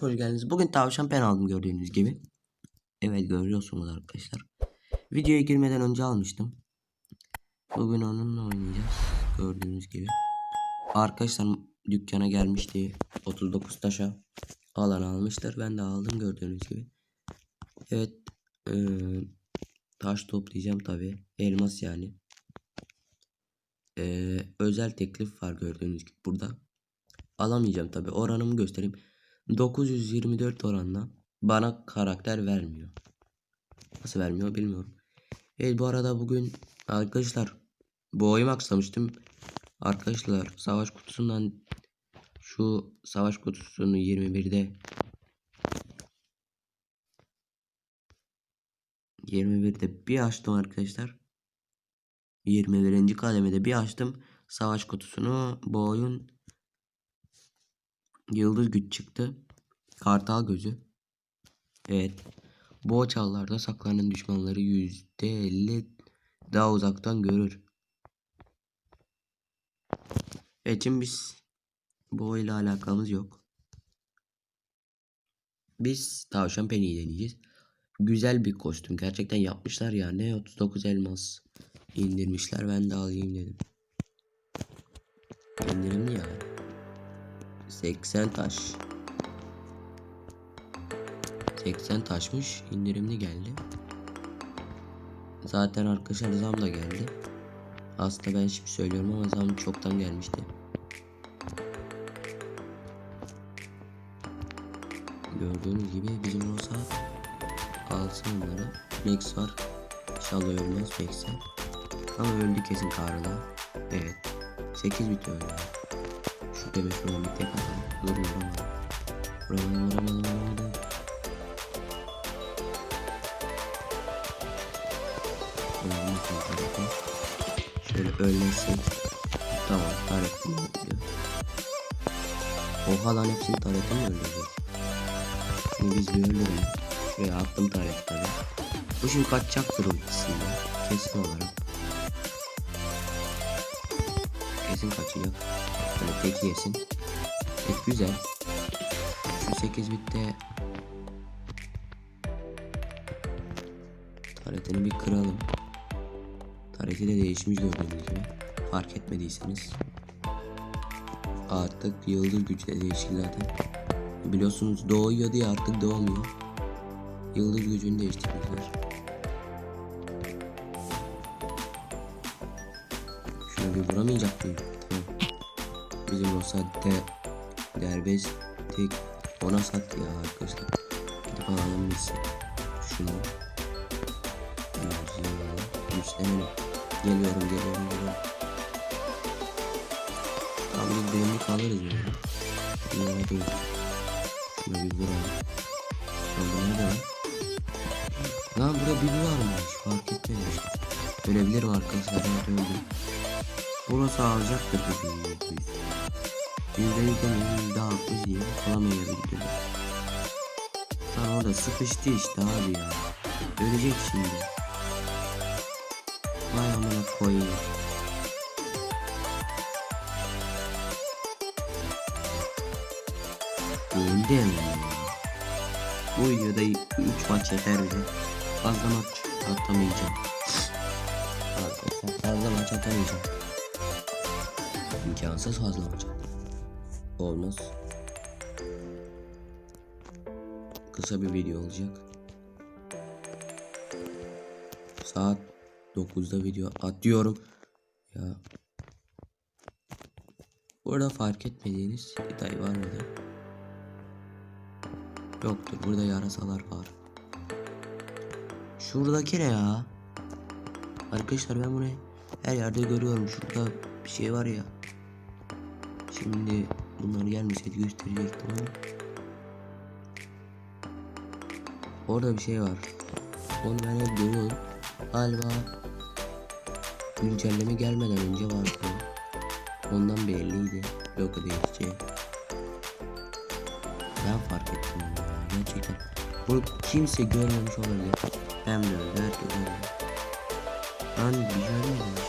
Hoş geldiniz. Bugün tavşan pen aldım gördüğünüz gibi. Evet görüyorsunuz arkadaşlar. Videoya girmeden önce almıştım. Bugün onunla oynayacağız. Gördüğünüz gibi. Arkadaşlar dükkana gelmişti. 39 taşa alan almışlar. Ben de aldım gördüğünüz gibi. Evet. eee, taş toplayacağım tabi. Elmas yani. Eee, özel teklif var gördüğünüz gibi burada. Alamayacağım tabi. Oranımı göstereyim. 924 oranla bana karakter vermiyor. Nasıl vermiyor bilmiyorum. Evet bu arada bugün arkadaşlar bu oyun aksamıştım. Arkadaşlar savaş kutusundan şu savaş kutusunu 21'de 21'de bir açtım arkadaşlar. 21. kademede bir açtım. Savaş kutusunu bu oyun Yıldız güç çıktı. Kartal gözü. Evet. Bu çallarda saklanan düşmanları %50 daha uzaktan görür. Evet şimdi biz bu ile alakamız yok. Biz tavşan peniyi deneyeceğiz. Güzel bir kostüm. Gerçekten yapmışlar ya. Ne 39 elmas indirmişler. Ben de alayım dedim. İndirimli ya. 80 taş. 80 taşmış. indirimli geldi. Zaten arkadaşlar zam da geldi. Aslında ben şimdi söylüyorum ama zam çoktan gelmişti. Gördüğünüz gibi bizim olsa alsın onları. Max var. İnşallah ölmez Max'e. Ama öldü kesin Karla. Evet. 8 bit öldü. Şu deme şuradan bir tek atalım. Dur vuramadım. Vuramadım vuramadım vuramadım. Vuramadım tarafa. Şöyle ölmezsek. Tamam taretim öldü. Oha lan hepsini taretim mi öldürecek? Şimdi biz bir öldürelim. Şuraya attım taretleri. Bu şimdi kaçacaktır ultisiyle. Kesin olarak. Kesin kaçacak. Böyle tek yesin. Tek güzel. Şu 8 bitte Taretini bir kıralım. Tareti de değişmiş gördüğünüz gibi. Fark etmediyseniz. Artık yıldız gücü de değişik zaten. Biliyorsunuz doğuyor diye artık doğmuyor. Yıldız gücünü değiştirmişler. Şuna bir vuramayacak mıyım? Tamam. Bizim o saatte derbez tek ona sattı ya arkadaşlar. Gidip alalım biz şunu. Geliyorum geliyorum geliyorum. Tam biz beğenlik alırız böyle. Bunlara değil. Şuna bir vuralım. Sonra nerede lan? Lan burada biri varmış. Fark etmemiş. Ölebilirim arkadaşlar. Ben öldüm. Burası alacaktır bizim yüz. Yüzde yüzden yüzde altmış diye alamayabilirim. Lan orada sıkıştı işte abi ya. Ölecek şimdi. Vay amına koyayım. Öldüm. Bu videoda 3 maç yeter bize. Fazla maç atamayacağım. Arkadaşlar fazla maç atamayacağım. İmkansız fazla maç at- Olmaz. Kısa bir video olacak. Saat 9'da video atıyorum. Ya. Burada fark etmediğiniz detay var mıdır? Yoktur. Burada yarasalar var. Şuradaki ne ya? Arkadaşlar ben bunu her yerde görüyorum. Şurada bir şey var ya. Şimdi bunlar gelmeseydi gösterecektim ama. Orada bir şey var. Onu ben hep görüyorum. Galiba güncelleme gelmeden önce vardı. Ondan belliydi. Yok değişeceği. Ben fark ettim onu ya. Gerçekten. Bunu kimse görmemiş olabilir. Ben de öyle. Herkes öyle. Lan bir şey görmemiş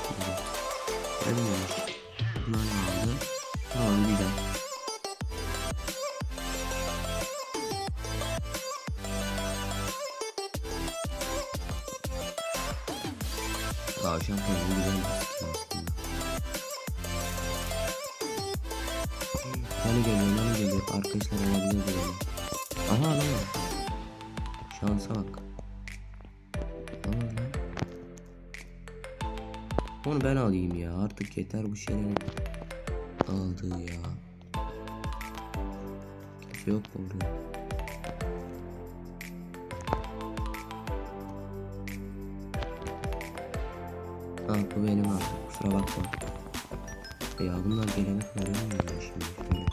Tavşan kanalı güzel bir skin aslında. Hani geliyor hani geliyor arkadaşlar olabilir böyle. Aha lan. Şansa bak. Aha lan. Onu ben alayım ya artık yeter bu şeylerin aldığı ya. Kimse yok mu burada? Ha bu benim artık kusura bakma. Ya bunlar gelene kadar ya şimdi. Şöyle,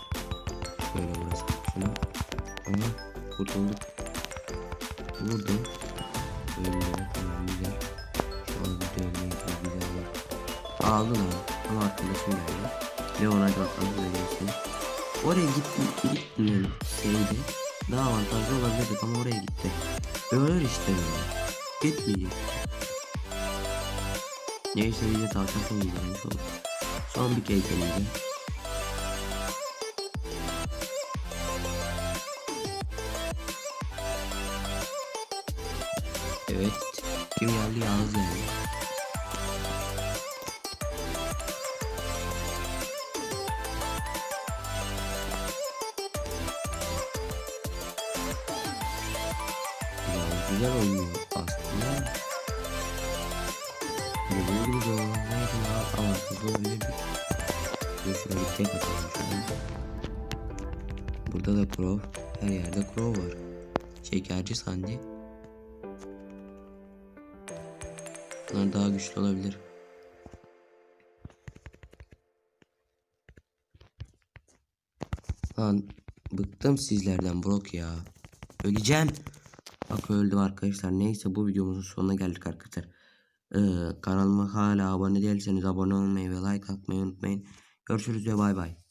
şöyle burası. Şuna. Ama kurtulduk. Vurdum. Öldü. Tamam güzel. Şu an bir dövmeyi çok güzel var. Aldı lan. Ama arkadaşım geldi. Leon'a da atladı öyleyse. Oraya gittim, gitmiyorum şeyde. Daha avantajlı olabilirdik ama oraya gitti. Öyle işte böyle. Gitmeyecek. Neyse de tavşan sonu izlemiş olduk. Son bir kez deneyeceğim. Evet. Kim geldi? Yağız geldi. Güzel oynuyor aslında. Dediğim gibi olsaydı daha avantajlı olabilirdik. Dur şöyle bir tek atalım. Burada da Crow. Her yerde Crow var. Şekerci Sandy. Bunlar daha güçlü olabilir. Lan bıktım sizlerden Brock ya. Öleceğim. Bak öldüm arkadaşlar. Neyse bu videomuzun sonuna geldik arkadaşlar. Ee, kanalıma hala abone değilseniz abone olmayı ve like atmayı unutmayın. Görüşürüz ve bay bay.